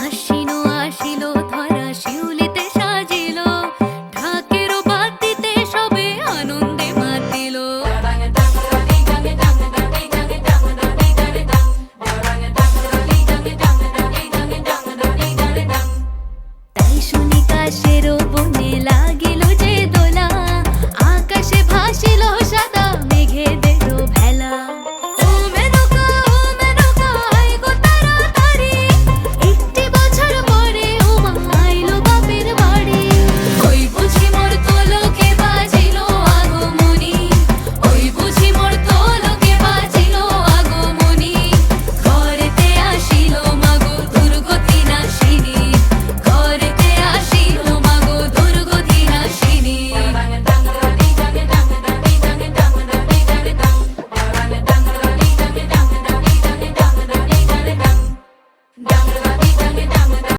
Ashi শুনি কাশের বনে লাগিল